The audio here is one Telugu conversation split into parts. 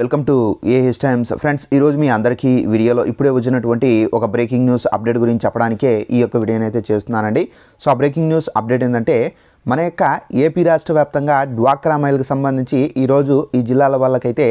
Welcome to AH Times. Friends ఈరోజు మీ అందరికీ వీడియోలో ఇప్పుడే వచ్చినటువంటి ఒక బ్రేకింగ్ న్యూస్ అప్డేట్ గురించి చెప్పడానికే ఈ యొక్క వీడియోని అయితే చేస్తున్నానండి. సో ఆ బ్రేకింగ్ న్యూస్ అప్డేట్ ఏంటంటే మన యొక్క ఏపీ రాష్ట్ర వ్యాప్తంగా డ్వాక్రా మహిళకు సంబంధించి ఈరోజు ఈ జిల్లాల వాళ్ళకైతే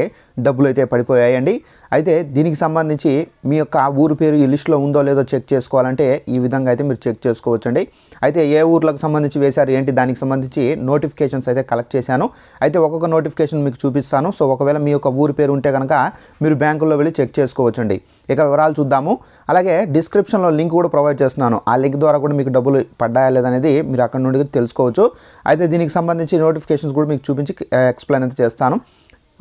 డబ్బులు అయితే పడిపోయాయండి. అయితే దీనికి సంబంధించి మీ యొక్క ఊరు పేరు ఈ లిస్టులో ఉందో లేదో చెక్ చేసుకోవాలంటే ఈ విధంగా అయితే మీరు చెక్ చేసుకోవచ్చండి. అయితే ఏ ఊర్లకు సంబంధించి వేశారు ఏంటి దానికి సంబంధించి నోటిఫికేషన్స్ అయితే కలెక్ట్ చేశాను. అయితే ఒక్కొక్క నోటిఫికేషన్ మీకు చూపిస్తాను. సో ఒకవేళ మీ యొక్క ఊరి పేరు ఉంటే కనుక మీరు బ్యాంకుల్లో వెళ్ళి చెక్ చేసుకోవచ్చండి. ఇక వివరాలు చూద్దాము. అలాగే డిస్క్రిప్షన్లో లింక్ కూడా ప్రొవైడ్ చేస్తున్నాను. ఆ లింక్ ద్వారా కూడా మీకు డబ్బులు పడ్డాయా లేదనేది మీరు అక్కడ నుండి తెలుసుకోవచ్చు. అయితే దీనికి సంబంధించి నోటిఫికేషన్స్ కూడా మీకు చూపించి eh, ఎక్స్ప్లెయిన్ అయితే చేస్తాను.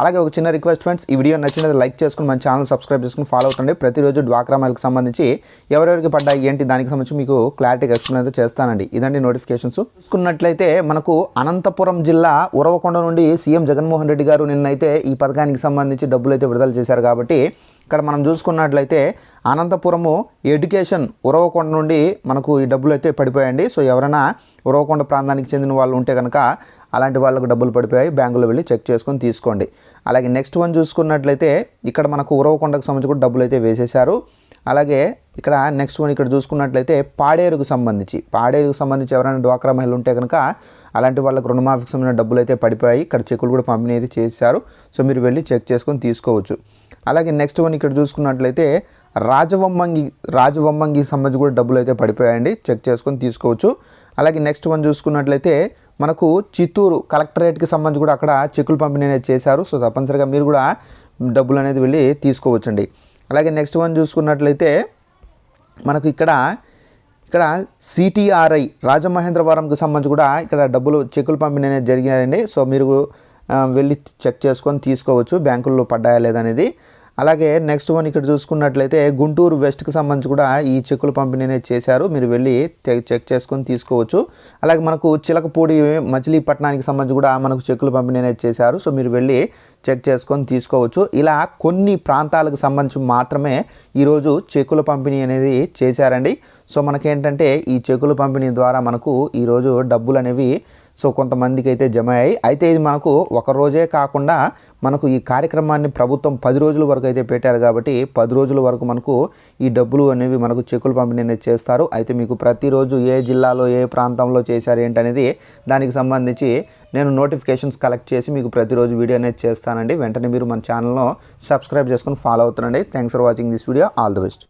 అలాగే ఒక చిన్న రిక్వెస్ట్ ఫ్రెండ్స్ ఈ వీడియో నచ్చినది లైక్ చేసుకుని మన ఛానల్ సబ్స్క్రైబ్ చేసుకుని ఫాలో అవుతుంది ప్రతిరోజు డ్వాక్రా మైల్కి సంబంధించి ఎవరెవరికి పడ్డాయి ఏంటి దానికి సంబంధించి మీకు క్లారిటీగా ఎక్స్ప్లెయిన్ అయితే చేస్తానండి. ఇదండి నోటిఫికేషన్స్ చూసుకున్నట్లయితే మనకు అనంతపురం జిల్లా ఉరవకొండ నుండి సీఎం జగన్మోహన్ రెడ్డి గారు నిన్నైతే ఈ పథకానికి సంబంధించి డబ్బులు అయితే విడుదల చేశారు కాబట్టి ఇక్కడ మనం చూసుకున్నట్లయితే అనంతపురము ఎడ్యుకేషన్ ఉరవకొండ నుండి మనకు ఈ డబ్బులు అయితే పడిపోయాయండి. సో ఎవరైనా ఉరవకొండ ప్రాంతానికి చెందిన వాళ్ళు ఉంటే కనుక అలాంటి వాళ్ళకు డబ్బులు పడిపోయాయి. బ్యాంకులో వెళ్ళి చెక్ చేసుకొని తీసుకోండి. అలాగే నెక్స్ట్ వన్ చూసుకున్నట్లయితే ఇక్కడ మనకు ఉరవకొండకు సంబంధించి కూడా డబ్బులు అయితే వేసేశారు. అలాగే ఇక్కడ నెక్స్ట్ వన్ ఇక్కడ చూసుకున్నట్లయితే పాడేరుకు సంబంధించి పాడేరుకు సంబంధించి ఎవరైనా డ్వాక్రా మహిళలు ఉంటే కనుక అలాంటి వాళ్ళకి రుణమాఫీకి సంబంధించిన డబ్బులు అయితే పడిపోయాయి. ఇక్కడ చెక్కులు కూడా పంపిణీ అయితే చేశారు. సో మీరు వెళ్ళి చెక్ చేసుకొని తీసుకోవచ్చు. అలాగే నెక్స్ట్ వన్ ఇక్కడ చూసుకున్నట్లయితే రాజవమ్మంగి రాజవమ్మంగి సంబంధించి కూడా డబ్బులు అయితే పడిపోయాయండి. చెక్ చేసుకొని తీసుకోవచ్చు. అలాగే నెక్స్ట్ వన్ చూసుకున్నట్లయితే మనకు చిత్తూరు కలెక్టరేట్కి సంబంధించి కూడా అక్కడ చెక్కులు పంపిణీ అనేది చేశారు. సో తప్పనిసరిగా మీరు కూడా డబ్బులు అనేది వెళ్ళి తీసుకోవచ్చండి. అలాగే నెక్స్ట్ వన్ చూసుకున్నట్లయితే మనకు ఇక్కడ ఇక్కడ సిటీఆర్ఐ రాజమహేంద్రవరంకి సంబంధించి కూడా ఇక్కడ డబ్బులు చెక్కులు పంపిణీ అనేది జరిగాయండి. సో మీరు వెళ్ళి చెక్ చేసుకొని తీసుకోవచ్చు. బ్యాంకుల్లో పడ్డాయా లేదనేది అలాగే నెక్స్ట్ వన్ ఇక్కడ చూసుకున్నట్లయితే గుంటూరు వెస్ట్కి సంబంధించి కూడా ఈ చెక్కులు పంపిణీ అనేది చేశారు. మీరు వెళ్ళి చెక్ చేసుకొని తీసుకోవచ్చు. అలాగే మనకు చిలకపూడి మచిలీపట్నానికి సంబంధించి కూడా మనకు చెక్కులు పంపిణీ అనేది చేశారు. సో మీరు వెళ్ళి చెక్ చేసుకొని తీసుకోవచ్చు. ఇలా కొన్ని ప్రాంతాలకు సంబంధించి మాత్రమే ఈరోజు చెక్కుల పంపిణీ అనేది చేశారండి. సో మనకేంటంటే ఈ చెక్కుల పంపిణీ ద్వారా మనకు ఈరోజు డబ్బులు అనేవి సో కొంతమందికి అయితే జమ అయ్యాయి అయితే ఇది మనకు ఒక రోజే కాకుండా మనకు ఈ కార్యక్రమాన్ని ప్రభుత్వం పది రోజుల వరకు అయితే పెట్టారు కాబట్టి పది రోజుల వరకు మనకు ఈ డబ్బులు అనేవి మనకు చెక్కులు పంపిణీ అనేది చేస్తారు. అయితే మీకు ప్రతిరోజు ఏ జిల్లాలో ఏ ప్రాంతంలో చేశారు ఏంటనేది దానికి సంబంధించి నేను నోటిఫికేషన్స్ కలెక్ట్ చేసి మీకు ప్రతిరోజు వీడియో అనేది చేస్తానండి. వెంటనే మీరు మన ఛానల్ను సబ్స్క్రైబ్ చేసుకొని ఫాలో అవుతానండి thanks for watching this video. All the best.